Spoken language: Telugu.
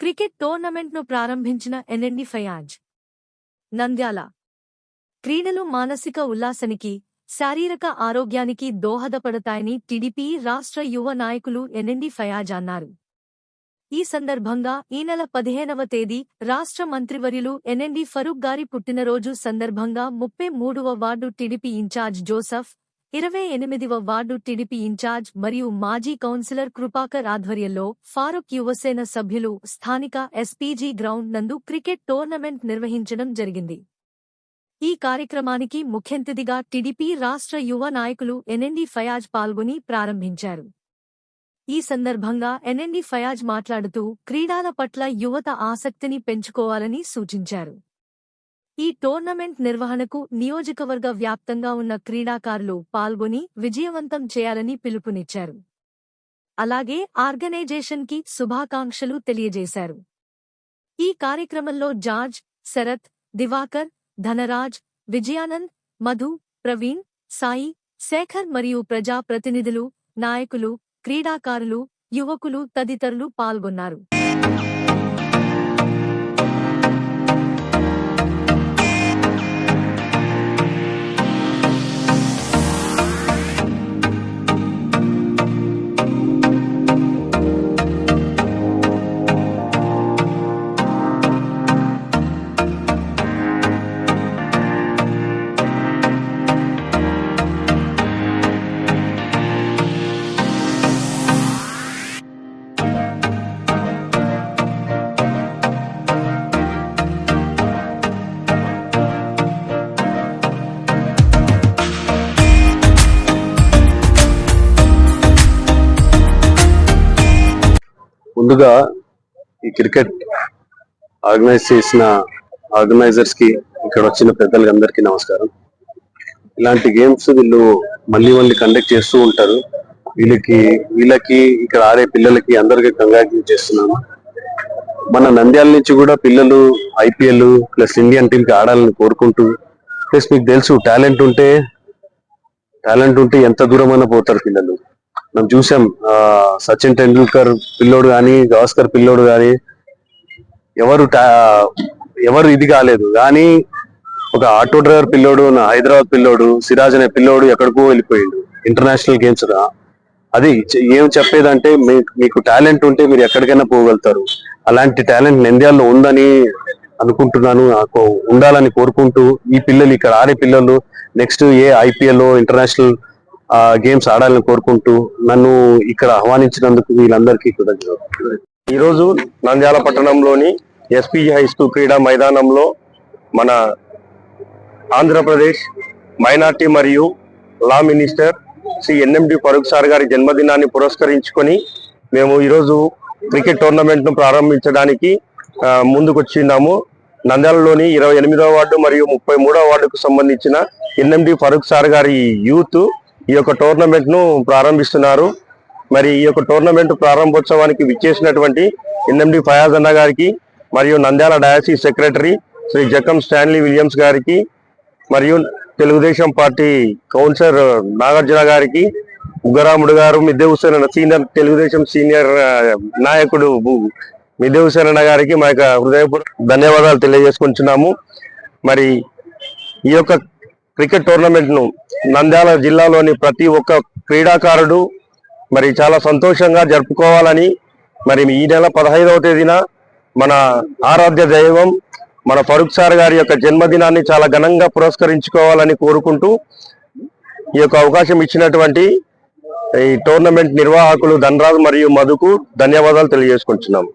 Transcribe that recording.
క్రికెట్ టోర్నమెంట్ను ప్రారంభించిన ఎన్ఎండి ఫయాజ్. నంద్యాల. క్రీడలు మానసిక ఉల్లాసానికి శారీరక ఆరోగ్యానికి దోహదపడతాయని టీడీపీ రాష్ట్ర యువ నాయకులు ఎన్ఎండి ఫయాజ్ అన్నారు. ఈ సందర్భంగా ఈ నెల పదిహేనవ తేదీ రాష్ట్ర మంత్రివర్యులు ఎన్ఎండి ఫరూక్ గారి పుట్టినరోజు సందర్భంగా ముప్పై మూడవ వార్డు టీడీపీ ఇన్ఛార్జ్ జోసఫ్ ఇరవై ఎనిమిదివ వార్డు టీడీపీ ఇన్ఛార్జ్ మరియు మాజీ కౌన్సిలర్ కృపాకర్ ఆధ్వర్యంలో ఫారూక్ యువసేన సభ్యులు స్థానిక ఎస్పీజీ గ్రౌండ్ నందు క్రికెట్ టోర్నమెంట్ నిర్వహించడం జరిగింది. ఈ కార్యక్రమానికి ముఖ్యంతిథిగా టీడీపీ రాష్ట్ర యువ నాయకులు ఎన్ఎండి ఫయాజ్ పాల్గొని ప్రారంభించారు. ఈ సందర్భంగా ఎన్ఎండి ఫయాజ్ మాట్లాడుతూ క్రీడాల పట్ల యువత ఆసక్తిని పెంచుకోవాలని సూచించారు. ఈ టోర్నమెంట్ నిర్వహణకు నియోజకవర్గ వ్యాప్తంగా ఉన్న క్రీడాకారులు పాల్గొని విజయవంతం చేయాలని పిలుపునిచ్చారు. అలాగే ఆర్గనైజేషన్కి శుభాకాంక్షలు తెలియజేశారు. ఈ కార్యక్రమంలో జార్జ్ శరత్ దివాకర్ ధనరాజ్ విజయానంద్ మధు ప్రవీణ్ సాయి శేఖర్ మరియు ప్రజా ప్రతినిధులు నాయకులు క్రీడాకారులు యువకులు తదితరులు పాల్గొన్నారు. ముందుగా ఈ క్రికెట్ ఆర్గనైజ్ చేసిన ఆర్గనైజర్స్కి ఇక్కడ వచ్చిన పెద్దలకి అందరికీ నమస్కారం. ఇలాంటి గేమ్స్ వీళ్ళు మళ్ళీ మళ్ళీ కండక్ట్ చేస్తూ ఉంటారు. వీళ్ళకి వీళ్ళకి ఇక్కడ ఆడే పిల్లలకి అందరికీ కంగ్రాచులేట్ చేస్తున్నాను. మన నంద్యాల నుంచి కూడా పిల్లలు ఐపీఎల్ ప్లస్ ఇండియన్ టీమ్కి ఆడాలని కోరుకుంటూ ప్లస్ మీకు తెలుసు టాలెంట్ ఉంటే టాలెంట్ ఉంటే ఎంత దూరమైనా పోతారు పిల్లలు. మనం చూసాం సచిన్ టెండూల్కర్ పిల్లోడు కానీ గవాస్కర్ పిల్లోడు కానీ ఎవరు ఎవరు ఇది కాలేదు. కానీ ఒక ఆటో డ్రైవర్ పిల్లోడు నా హైదరాబాద్ పిల్లోడు సిరాజ్ అనే పిల్లోడు ఎక్కడికో వెళ్ళిపోయిండు. ఇంటర్నేషనల్ గేమ్స్ రా. అది ఏం చెప్పేదంటే మీకు టాలెంట్ ఉంటే మీరు ఎక్కడికైనా పోగలుగుతారు. అలాంటి టాలెంట్ నంద్యాలలో ఉందని అనుకుంటున్నాను. నాకు ఉండాలని కోరుకుంటూ ఈ పిల్లలు ఇక్కడ ఆడే పిల్లలు నెక్స్ట్ ఏ ఐపీఎల్ ఇంటర్నేషనల్ గేమ్స్ ఆడాలని కోరుకుంటూ నన్ను ఇక్కడ ఆహ్వానించినందుకు వీళ్ళందరికీ కృతజ్ఞతలు. ఈరోజు నంద్యాల పట్టణంలోని ఎస్పీజీ హై స్కూల్ క్రీడా మైదానంలో మన ఆంధ్రప్రదేశ్ మైనార్టీ మరియు law minister Shri NMD Farooq sir గారి జన్మదినాన్ని పురస్కరించుకొని మేము ఈరోజు క్రికెట్ టోర్నమెంట్ను ప్రారంభించడానికి ముందుకొచ్చినాము ముందుకొచ్చిన్నాము. నంద్యాలలోని ఇరవై ఎనిమిదవ వార్డు మరియు ముప్పై మూడవ వార్డుకు సంబంధించిన ఎన్ఎండి ఫరూక్ సార్ గారి యూత్ ఈ యొక్క టోర్నమెంట్ను ప్రారంభిస్తున్నారు. మరి ఈ యొక్క టోర్నమెంట్ ప్రారంభోత్సవానికి విచ్చేసినటువంటి ఎన్ఎండి ఫయాజ్ అన్న గారికి మరియు Nandyal diocese secretary Shri జకం Stanley Williams గారికి మరియు తెలుగుదేశం పార్టీ కౌన్సిలర్ నాగార్జున గారికి ఉగ్గరాముడు గారు మిద్దె హుసేన్ అన్న సీనియర్ తెలుగుదేశం సీనియర్ నాయకుడు బు- మిద్దె హుసేన్ అన్న గారికి మా యొక్క హృదయపూర్వక ధన్యవాదాలు తెలియజేసుకుంటున్నాము. మరి ఈ యొక్క క్రికెట్ టోర్నమెంట్ను నంద్యాల జిల్లాలోని ప్రతి ఒక్క క్రీడాకారుడు మరి చాలా సంతోషంగా జరుపుకోవాలని మరి ఈ నెల పదహైదవ తేదీన మన ఆరాధ్య దైవం మన ఫరూక్ సార్ గారి యొక్క జన్మదినాన్ని చాలా ఘనంగా పురస్కరించుకోవాలని కోరుకుంటూ ఈ యొక్క అవకాశం ఇచ్చినటువంటి ఈ టోర్నమెంట్ నిర్వాహకులు ధనరాజ్ మరియు మధుకు ధన్యవాదాలు తెలియజేసుకుంటున్నాము